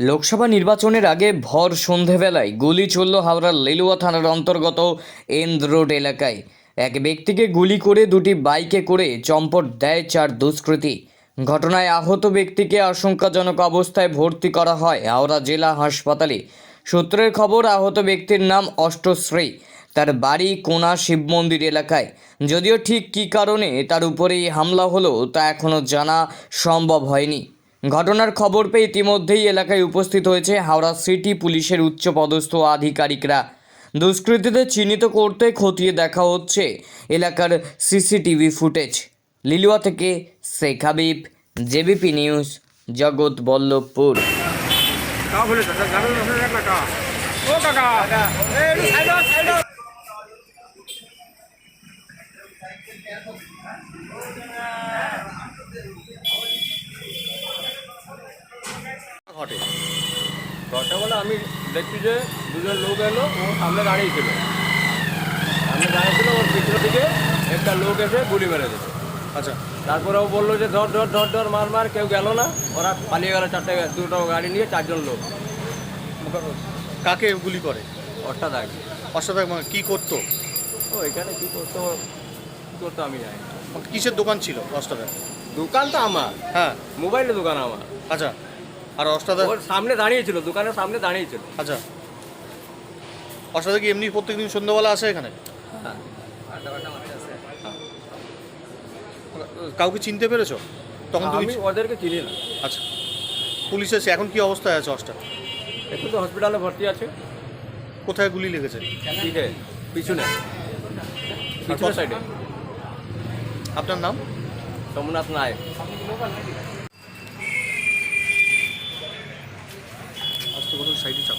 লোকসভা নির্বাচনের আগে ভর সন্ধেবেলায় গুলি চলল হাওড়ার লেলুয়া থানার অন্তর্গত এন্দ রোড এলাকায়। এক ব্যক্তিকে গুলি করে দুটি বাইকে করে চম্পট দেয় চার দুষ্কৃতী। ঘটনায় আহত ব্যক্তিকে আশঙ্কাজনক অবস্থায় ভর্তি করা হয় হাওড়া জেলা হাসপাতালে। সূত্রের খবর, আহত ব্যক্তির নাম অষ্টশ্রী। তার বাড়ি কোনা শিব মন্দির এলাকায়। যদিও ঠিক কী কারণে তার উপরেই হামলা হলো তা এখনও জানা সম্ভব হয়নি। ঘটনার খবর পেয়ে ইতিমধ্যেই এলাকায় উপস্থিত হয়েছে হাওড়া সিটি পুলিশের উচ্চপদস্থ আধিকারিকরা। দুষ্কৃতীদের চিহ্নিত করতে খতিয়ে দেখা হচ্ছে এলাকার সিসিটিভি ফুটেজ। লিলুয়া থেকে শেখ হাবিব, জেবিপি নিউজ, জগৎ বল্লভপুর। का ঘটে বলে আমি দেখছি যে দুজন লোক এলো ও সামনে দাঁড়িয়ে দাঁড়িয়েছিল সামনে দাঁড়িয়েছিল ওর পিছনে দিকে একটা লোক এসে গুলি মেরে দিল। আচ্ছা। তারপরে ও বলল যে ধর ধর ধর ধর মার মার কেউ গেল না। ওরা পালিয়ে গেল চারটে দুটো গাড়ি নিয়ে চারজন লোক। কাকে গুলি করে? অষ্টা দাগ অসাধারণ মানে কি করতো? ও এখানে কী করতো? কী করতো আমি জানি। কিসের দোকান ছিল অষ্টাদা দোকান তো আমার। হ্যাঁ। মোবাইলের দোকান আমার। আচ্ছা। আর অষ্টাদা ওর সামনে দাঁড়িয়েছিল দোকানের সামনে দাঁড়িয়েছিল। আচ্ছা। অষ্টাদা কি এমনি প্রত্যেকদিন সন্ধ্যাবেলা আসে এখানে? হ্যাঁ। কাউকে চিনতে পেরেছ? তখন তুমি আমি ওদেরকে চিনি না। আচ্ছা। পুলিশ এসে এখন কি অবস্থায় আছে অষ্টা একটু তো হসপিটালে ভর্তি আছে। কোথায় গুলি লেগেছে? পিঠে পিছনে। পিছনে সাইডে আপনার নাম? সোমনাথ নায়ক। বলুন সাইডে চাপ?